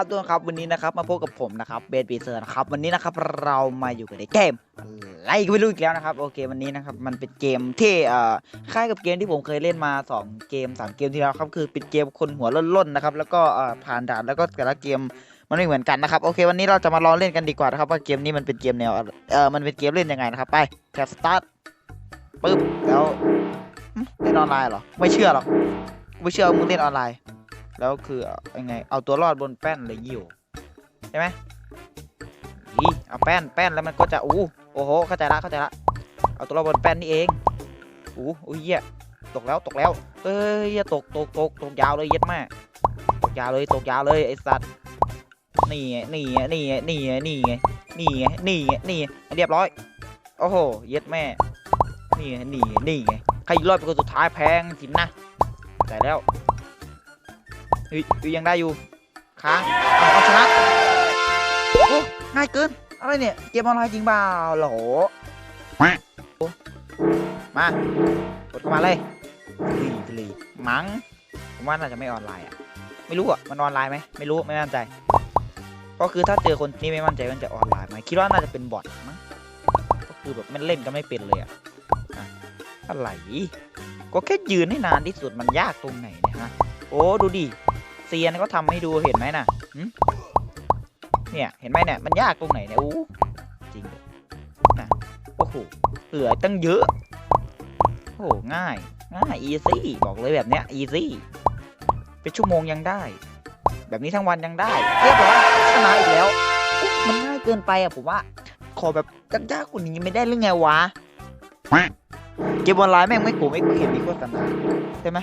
ครับทุกคนครับวันนี้นะครับมาพบกับผมนะครับเบสบีเซอร์นะครับวันนี้นะครับเรามาอยู่กันในเกมอะไรก็ไม่รู้อีกแล้วนะครับโอเควันนี้นะครับมันเป็นเกมที่เอ่อคล้ายกับเกมที่ผมเคยเล่นมา 2 เกม 3 เกมที่แล้วครับคือเป็นเกมคนหัวล้นๆนะครับแล้วก็เอ่อผ่านด่านแล้วก็แต่ละเกมมันไม่เหมือนกันนะครับโอเควันนี้เราจะมาลองเล่นกันดีกว่านะครับว่าเกมนี้มันเป็นเกมแนวเอ่อมันเป็นเกมเล่นยังไงนะครับไปแคปสตาร์ทปึ๊บแล้วเล่นออนไลน์เหรอไม่เชื่อหรอกไม่เชื่อว่ามึงเล่นออนไลน์ แล้วคือยังไง เอาตัวรอดบนแป้นเลยยิวใช่ไหมอีเอาแป้นแป้นแล้วมันก็จะอู้โอ้โหเข้าใจละเข้าใจละเอาตัวรอดบนแป้นนี่เองอู้อุ้ยเหี้ยตกแล้วตกแล้วเอ้ยตกตกตกตกยาวเลยเย็ดมากตกยาวเลยตกยาวเลยไอสัตว์นี่ไงนี่ไงนี่ไงนี่ไงนี่ไงนี่ไงนี่ไงนี่เรียบร้อยโอ้โหเย็ดแม่นี่ไงนี่ไงนี่ไงใครรอดเป็นคนสุดท้ายแพงสินนะแต่แล้ว เฮ้ยยังได้อยู่ค้างเอาชนะโอ้ง่ายเกินอะไรเนี่ยเกมออนไลน์จริงเปล่าโหลโอ้มากดเข้ามาเลยลีลีมั้งผมว่าน่าจะไม่ออนไลน์อะไม่รู้อะมันออนไลน์ไหมไม่รู้ไม่มั่นใจ ก็คือถ้าเจอคนที่ไม่มั่นใจมันจะออนไลน์ไหมคิดว่าน่าจะเป็นบอทมั้งก็คือแบบมันเล่นก็ไม่เป็นเลยอะอะอะไรก็แค่ยืนให้นานที่สุดมันยากตรงไหนเนี่ยฮะโอ้ดูดิ เซียนก็ทำให้ดูเห็นไหมน่ะเนี่ย เห็นไหมเนี่ย มันยากตรงไหนเนี่ยอู้จริงนะโอ้โหเหลือตั้งเยอะ โอ้โหง่ายง่ายอีซี่บอกเลยแบบเนี้ยอีซี่เป็นชั่วโมงยังได้ แบบนี้ทั้งวันยังได้เรียบร้อยชนะอีกแล้ว มันง่ายเกินไปอะผมว่า ขอแบบยากๆกว่านี้ไม่ได้หรือไงวะ เกมออนไลน์แม่งไม่กูไม่เห็นมีโฆษณา ใช่ไหม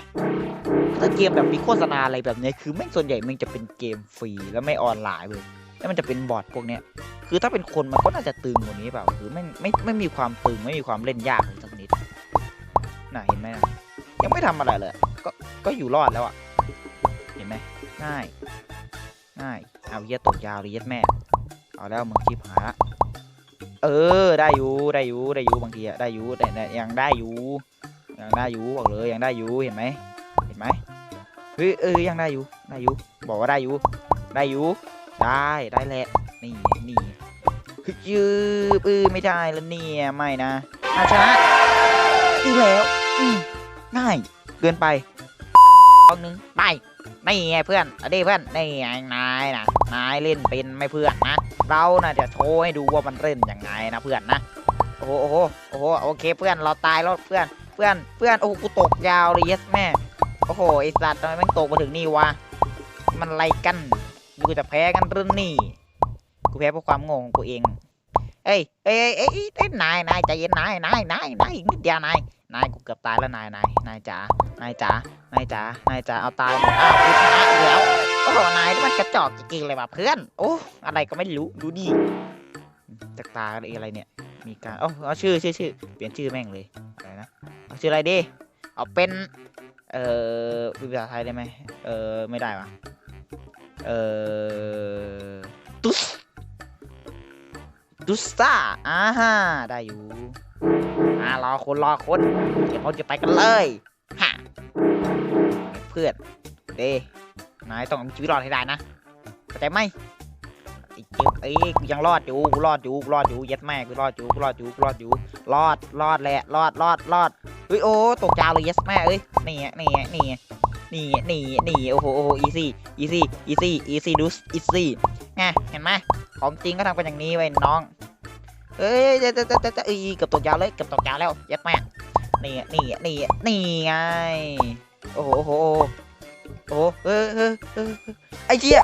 ถ้าเกมแบบมีโฆษณาอะไรแบบนี้คือแม่งส่วนใหญ่มันจะเป็นเกมฟรีแล้วไม่ออนไลน์เลยแล้วมันจะเป็นบอทพวกเนี้ยคือถ้าเป็นคนมันก็น่าจะตึงกว่านี้เปล่าคือไม่ไม่ไม่มีความตึงไม่มีความเล่นยากเลยสักนิดน่ะเห็นไหมยังไม่ทำอะไรเลย ก็ก็อยู่รอดแล้วอะเห็นไหมง่ายง่ายเอาเหี้ยตกยาวเลยเย็ดแม่เอาแล้วมึงชิบหายละเออได้อยู่ได้อยู่ได้อยู่บางทีอะได้อยู่แต่แต่ยังได้อยู่ ยังได้อยู่บอกเลยยังได้อยู่เห็นไหมเห็นไหมเฮ้ยเอ้ยยังได้อยู่ได้อยู่บอกว่าได้อยู่ได้อยู่ได้ได้แหละนี่นี่คือยืบเออไม่ได้แล้วเนี่ยไม่นะอาชนะอีกแล้วอืมง่ายเกินไปลองนึงไปนี่ไงเพื่อนอดิเพื่อนนี่ไงนายนะนายเล่นเป็นไม่เพื่อนนะเราน่ะจะโชว์ให้ดูว่ามันเล่นยังไงนะเพื่อนนะโอ้โหโอ้โหโอเคเพื่อนเราตายแล้วเพื่อน เพื่อนเพื่อนโอ้กูตกยาวเลยเยสแม่โอ้โหไอสัตว์ทำไมแม่งตกมาถึงนี่วะมันไรกันกูจะแพ้กันหรือนี่กูแพ้เพราะความโง่ของกูเองเอ้ยเอ้ยเอ้ยเอ้ยนายนายใจเย็นนายนายนายนายอีกนิดเดียวนายนายกูเกือบตายแล้วนายนายนายจ๋านายจ๋านายจ๋านายจ๋าเอาตายมดอ้าวกูชนะแล้วโอ้โหนายนี่มันกระจอกจริงๆเลยว่ะเพื่อนโอ้อะไรก็ไม่รู้ดูดิจากตาอะไรเนี่ยมีการเอ้เอาชื่อชื่อชื่อเปลี่ยนชื่อแม่งเลย ชื่ออะไรดี เอาเป็น เอ่อภาษาไทยได้ไหมเออไม่ได้วะเออตุสตุสตาอ่าฮะได้อยู่อ่ารอคนรอคนเดี๋ยวเราจะไปกันเลยฮะเพื่อนเด้นายต้องชีวิตรอดให้ได้นะเข้าใจไหม ไอ้เจ๊เอ้กูยังรอดอยู่กูรอดอยู่กูรอดอยู่เย็ดแม่กูรอดอยู่กูรอดอยู่กูรอดอยู่รอดรอดแหละรอดรอดรอดเฮ้ยโอ้ตกยาวเลย yes แม่เอ้ยนี่ไงนี่ไงนี่ไงนี่ไงนี่ไงนี่โอ้โหโอ้โห easy easy easy easy do easy ไงเห็นไหมของจริงก็ทำกันอย่างนี้เว้ยน้องเอ้ยเจ๊เจ๊เจ๊เจ๊เอ้ยเกือบตกยาวเลยเกือบตกยาวแล้ว yes แม่นี่ไงนี่ไงนี่ไงนี่ไงโอ้โห โอ้โหโอ้โหเออเออเออไอ้เจี๊ย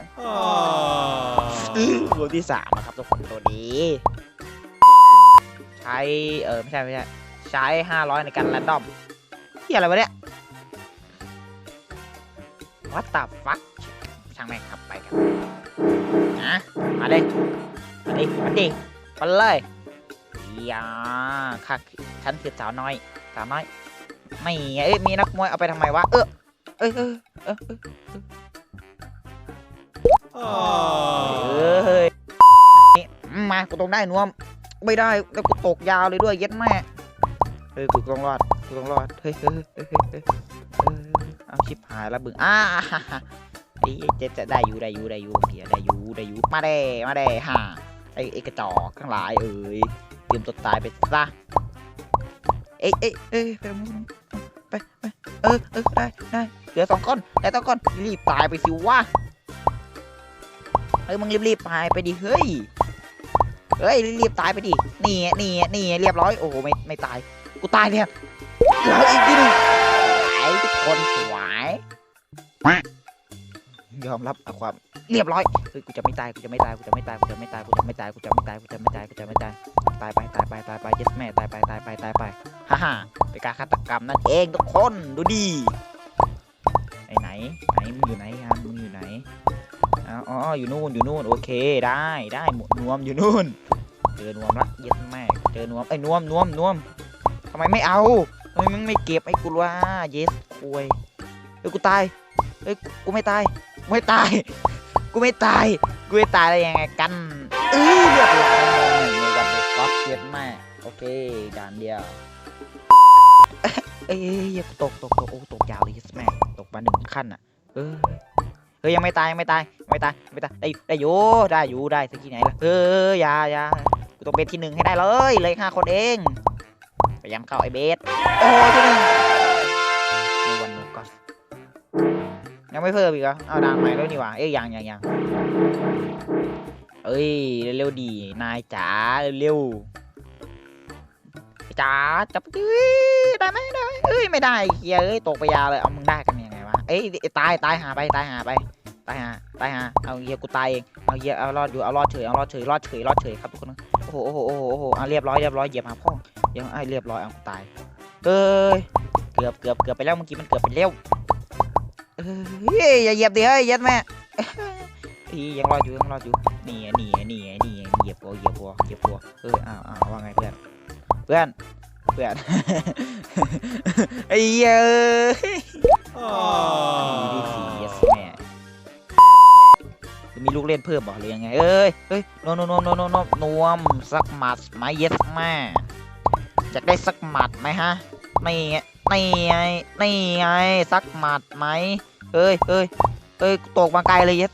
ตัวที่สามนะครับทุกคนตัวนี้ ใช้ เออไม่ใช่ไม่ใช่ ใช้500ในการแรนดอมเฮียอะไรวะเนี่ย What the fuck ช่างแม่งครับไปกันนะมาเลยมาดิมาดิมาเลยอย่าค่ะฉันคือสาวน้อย สาวน้อย ไม่เอ้ยมีนักมวยเอาไปทำไมวะ เออเอยเออ เออเอ้ยมากูต้องได้นวม ไม่ได้แล้วกูตกยาวเลยด้วยเย็ดแม่เฮ้ยกูต้องรอดกูต้องรอดเฮ้ยเฮ้ยเฮ้ยเฮ้ยเอาชิบหายแล้วบึงอ้าเอ้ยจะจะได้อยู่ได้อยู่ได้อยู่เกียได้อยู่ได้อยู่มาเด้มาเด้ฮ่าไอ้ไอ้กระจอกข้างหลายเอ้ยเตรียมตัวตายไปซะเอ้ยเอ้ยเอ้ยไปตรงนู้นไปไปเออเออได้ได้ เหลือสองก้อนแต่สองก้อนรีบตายไปสิวะเฮ้ยมึงรีบรีบๆตายไปดิเฮ้ยเฮ้ยรีบๆตายไปดินี่นี่นี่เรียบร้อยโอ้โหไม่ไม่ตายกูตายเนี่ยเหลืออีกทีนึงสวยทุกคนสวยยอมรับความเรียบร้อยเฮ้ยกูจะไม่ตายกูจะไม่ตายกูจะไม่ตายกูจะไม่ตายกูจะไม่ตายกูจะไม่ตายกูจะไม่ตายกูจะไม่ตายตายไปตายไปตายไป yes แม่ตายไปตายไปตายไปฮ่าฮ่าเป็นการฆาตกรรมนั่นเองทุกคนดูดิ ไหนไหนไหนมึงอยู่ไหนฮะมึงอยู่ไหนอ๋ออยู่นู่นอยู่นู่นโอเคได้ได้หมดนวมอยู่นู่นเจอนวมละเย็ดแม่เจอนวมไอ้ยนวมนวมนวมทำไมไม่เอาทำไมมึงไม่เก็บให้กูวะ yes คุยเฮ้ยกูตายเฮ้ยกูไม่ตายไม่ตายกูไม่ตายกูไม่ตายได้ยังไงกันเอ้ยเรียบร้อยในวันเดก็เย็ดแม่โอเคด่านเดียวเอ้ยเอ้ยเอ้ยตกตกตกโอ้ตกยาวเลย yes แม่ มาหนึ่งขั้นอะ เออเฮ้ยยังไม่ตายยังไม่ตายไม่ตายไม่ตายได้อยู่ได้อยู่ได้อยู่ได้สักที่ไหนล่ะเอออย่าอย่ากูต้องเป็นที่หนึ่งให้ได้เลยเลยห้าคนเองไปยังเข้าไอเบสโอ้ที่หนึ่งในวันโนก็ยังไม่เพิ่มอีกเหรอเอาดังใหม่แล้วนี่หว่าเอ้ยยังยังยังเอ้ยเร็วดีนายจ๋าเร็วจ๋าจับดื้อได้ไหมได้เอ้ยไม่ได้เฮียเอ้ยตกไปยาเลยเอามึงได้กัน เอ้ยตายตายหาไปตายหาไปตายหาตายหาเอาเฮียกูตายเองเอาเฮียเอารอดอยู่เอารอดเฉยเอารอดเฉยรอดเฉยรอดเฉยครับทุกคนโอ้โหโอ้โหโอ้โหโอ้โหเอาเรียบร้อยเรียบร้อยเหยียบหาพ่อยังไอ้เรียบร้อยเอากูตายเอ้ยเกือบเกือบเกือบไปแล้วเมื่อกี้มันเกือบไปแล้วเอ้ยอย่าเหยียบดิเฮ้ยยัดแม่อียังรอดอยู่ยังรอดอยู่นี่นี่นี่นี่เหยียบหัวเหยียบหัวเหยียบหัวเอออ้าวอ้าวว่าไงเพื่อนเพื่อนเพื่อนไอ้เหี้ เอ้ยดีสีเยสแม่จะมีลูกเล่นเพิ่มบอกหรือยังไง เอ้ยเฮ้ยนโนโนโนโนโนนวมสักหมัดไหมเยสแม่จะได้สักหมัดไหมฮะนี่ไงนี่ไงนี่ไงสักหมัดไหมเอ้ยเอ้ยเอ้ยตกมาไกลเลยเยส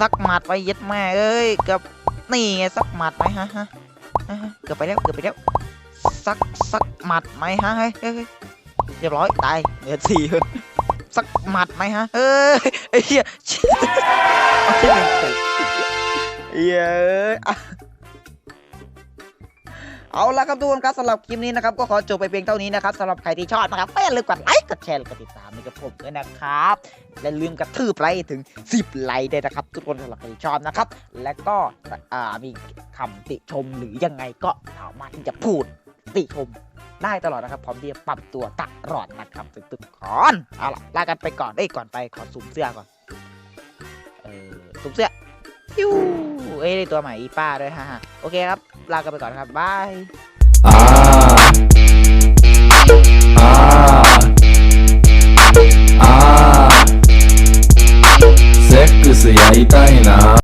สักหมัดไปเยสแม่เอ้ยกับนี่ไงสักหมัดไหมฮะฮะเกือบไปแล้วเกือบไปแล้วสักสักหมัดไหมฮะเฮ้ยเรียบร้อยตายเหลือสี่ สักหมัดไหมฮะ เอ้ยไอ้เหี้ยเอาที่หนึ่งไปเยเอ้เอาละครับทุกคนครับสำหรับคลิปนี้นะครับก็ขอจบไปเพียงเท่านี้นะครับสำหรับใครที่ชอบนะครับก็อย่าลืมกดไลค์กดแชร์กดติดตามให้กับผมด้วยนะครับและลืมกระทืบไลค์ถึง 10 ไลค์ด้วยนะครับ ทุกคนสำหรับใครที่ชอบนะครับ และก็มีคำติชมหรือยังไงก็สามารถที่จะพูดติชม ได้ตลอดนะครับพร้อมที่จะปรับตัวตลอดนะครับตึกๆก่อนเอาล่ะลากันไปก่อนเอ้ยก่อนไปขอซูมเสื้อก่อนเออซูมเสื้อยูเอ้ยได้ตัวใหม่อีป้าด้วยฮ่าๆโอเคครับลากันไปก่อนครับบาย ああああセックスやりたいな